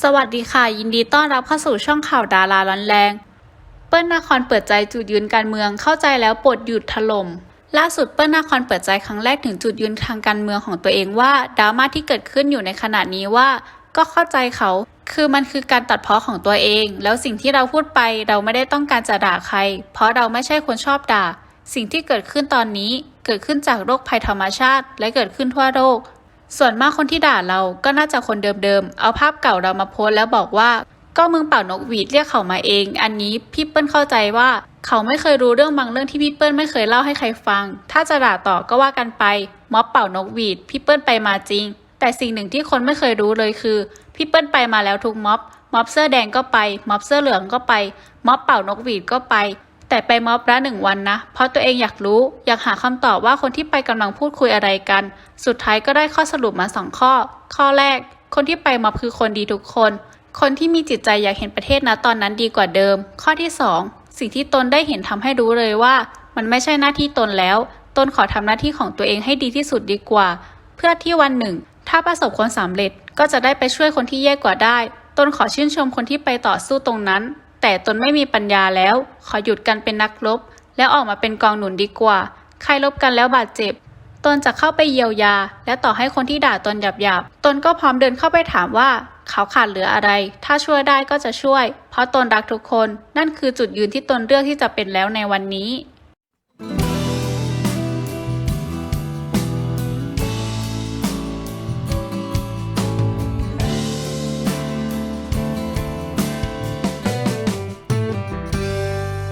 สวัสดีค่ะ ยินดีต้อนรับเข้าสู่ช่องข่าวดาราร้อนแรง เปิ้ลนาคอนเปิดใจจุดยืนการเมืองเข้าใจแล้วปลดหยุดถล่มล่าสุดเปิ้ลนาคอนเปิดใจครั้งแรกถึงจุดยืนทางการเมืองของตัวเองว่าดราม่าที่เกิดขึ้นอยู่ในขณะนี้ว่า ก็เข้าใจเขา คือมันคือการตัดเพ้อของตัวเอง แล้วสิ่งที่เราพูดไปเราไม่ได้ต้องการจะด่าใคร เพราะเราไม่ใช่คนชอบด่า สิ่งที่เกิดขึ้นตอนนี้ เกิดขึ้นจากโรคภัยธรรมชาติ และเกิดขึ้นทั่วโลก ส่วนมากคนที่ด่าเราก็น่าจะคนเดิมๆ เอาภาพเก่าเรามาโพสแล้วบอกว่า ก็มึงเป่านกหวีดเรียกเขามาเอง อันนี้พี่เปิ้ลเข้าใจว่า เขาไม่เคยรู้เรื่องบางเรื่องที่พี่เปิ้ลไม่เคยเล่าให้ใครฟัง ถ้าจะด่าต่อก็ว่ากันไปม็อบเป่านกหวีดพี่เปิ้ลไปมาจริง แต่สิ่งหนึ่งที่คนไม่เคยรู้เลยคือพี่เปิ้ลไปมาแล้วทุกม็อบม็อบเสื้อแดงก็ไปม็อบเสื้อเหลืองก็ไปม็อบเป่านกหวีดก็ไป แต่ไปม็อบละหนึ่งวันนะ เพราะตัวเองอยากรู้ อยากหาคำตอบว่าคนที่ไปกำลังพูดคุยอะไรกัน สุดท้ายก็ได้ข้อสรุปมาสองข้อ ข้อแรก คนที่ไปม็อบคือคนดีทุกคน คนที่มีจิตใจอยากเห็นประเทศนะตอนนั้นดีกว่าเดิม ข้อที่สองสิ่งที่ตนได้เห็นทำให้รู้เลยว่า มันไม่ใช่หน้าที่ตนแล้ว ตนขอทำหน้าที่ของตัวเองให้ดีที่สุดดีกว่า เพื่อที่วันหนึ่ง ถ้าประสบความสำเร็จก็จะได้ไปช่วยคนที่แย่กว่าได้ ตนขอชื่นชมคนที่ไปต่อสู้ตรงนั้น แต่ตนไม่มีปัญญาแล้ว ขอหยุดกันเป็นนักรบ แล้วออกมาเป็นกองหนุนดีกว่า ใครลบกันแล้วบาดเจ็บ ตนจะเข้าไปเยียวยา และต่อให้คนที่ด่าตนหยาบๆ ตนก็พร้อมเดินเข้าไปถามว่า เขาขาดเหลืออะไร ถ้าช่วยได้ก็จะช่วย เพราะตนรักทุกคน นั่นคือจุดยืนที่ตนเลือกที่จะเป็นแล้วในวันนี้